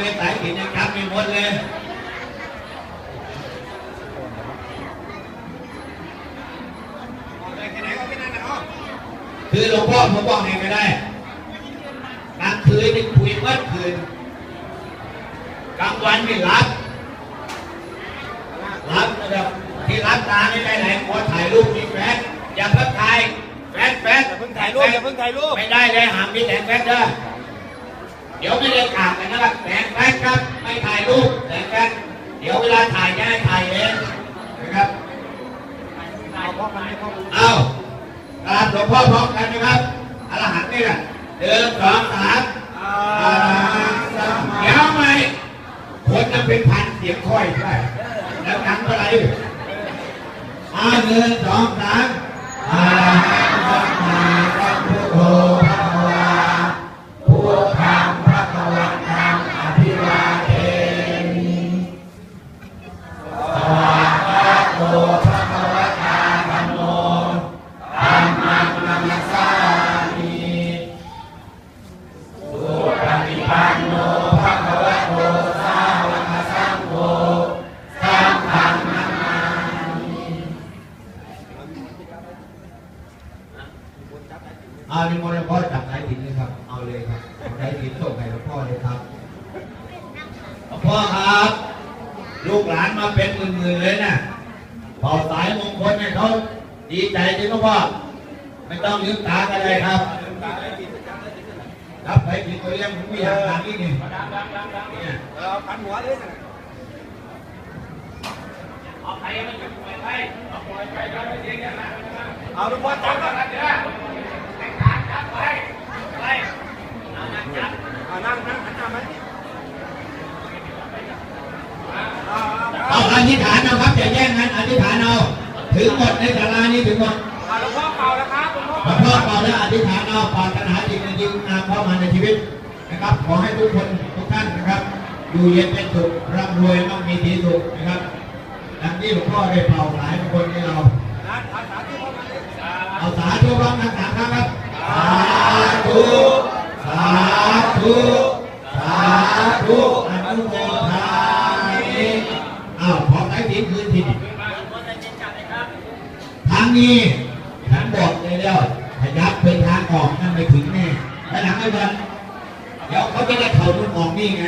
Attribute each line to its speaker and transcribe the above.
Speaker 1: เลยสายสินยังจำไม่หมดเลย
Speaker 2: คื
Speaker 1: อหลวงพ่อผมบอกให้ไม่ได้กลางคืนนี่คุยเมื่อคืนกลางวันนี่รับรับนะครับที่รับตาไม่ได้ไหนขอถ่ายรูปมีแฟนอย่าเพิ่งถ่ายแฟนแฟน
Speaker 2: อย่าเพิ่งถ่ายรูปอย่าเพิ่งถ่ายรูป
Speaker 1: ไม่ได้เลยหามมีแต่แฟนเด้อ เดี๋ยวไม่ได้กราบกันนะครับแต่แฟนครับ ไม่ถ่ายรูปแต่แฟนเดี๋ยวเวลาถ่ายจะให้ถ่ายเองนะครับ
Speaker 2: เอาเพราะมันไม่เข้ารู้
Speaker 1: เอากราบหลวงพ่อพร้อมกันนะครับอรหันต์นี่แหละเดินสองสาม
Speaker 2: อ่า
Speaker 1: เดี๋ยวไหมคนจะเป็นพันเสียงค่อยใช่แล้วดังเท่าไหร่อ่าหนึ่งสองสามอาหังสัมมาสัม อานิมนต์หลวงพ่อจับสายถินเลยครับ เอาเลยครับเอาสายถินส่งให้หลวงพ่อเลยครับหลวงพ่อครับ ลูกหลานมาเป็นหมื่นๆเลยนะเป่าสายมงคลให้เขาดีใจจริงหลวงพ่อไม่ต้องลืมตากันเลยครับรับไปกินตัวเลี้ยงผมไม่อยากทานนี่นี่เนี่ย
Speaker 2: เราพันหัวเลยนะ
Speaker 1: เอาใครมาจุดไฟไฟเอาไฟไฟแล้วไปเสียงนั้น
Speaker 2: เอาลูกบอลจับกัน
Speaker 1: เดี๋ยวแต่งขาจับไปไปเอานั่งจับ
Speaker 2: อ่านั่งนั่งหันหน้าไหมอ่าอ่า
Speaker 1: เอาอธิษฐานนะครับอย่าแย่งกันอธิษฐานเอาถึงหมดในศาลานี้ถึงหมด
Speaker 2: อ่าหลวงพ่อเป่าแล้วครับหลวงพ่อ
Speaker 1: ขอโทษก่อนแล้วอธิษฐานเอาปรารถนาจริงจริงนามเข้ามาในชีวิตนะครับ ขอให้ทุกคนทุกท่านนะครับอยู่เย็นเป็นสุขร่ำรวยมั่งมีสีสุขนะครับดังที่หลวงพ่อได้เป่าหลายคนให้เรา
Speaker 2: นะภาษาที่พ่อมาเนี่ย
Speaker 1: เอาสาธุร้องนะสามครั้งครับ สาธุ สาธุ สาธุอ นุโมทามิอ้าวขอไอ้ทีคืนทีนี้ทางนี้ฉันบอกเลยแล้วขยับไปทางออกนั่นไม่ถึงแน่แล้วหลังไม่วันเดี๋ยวเขาจะได้เข่าทุนออกนี่ไง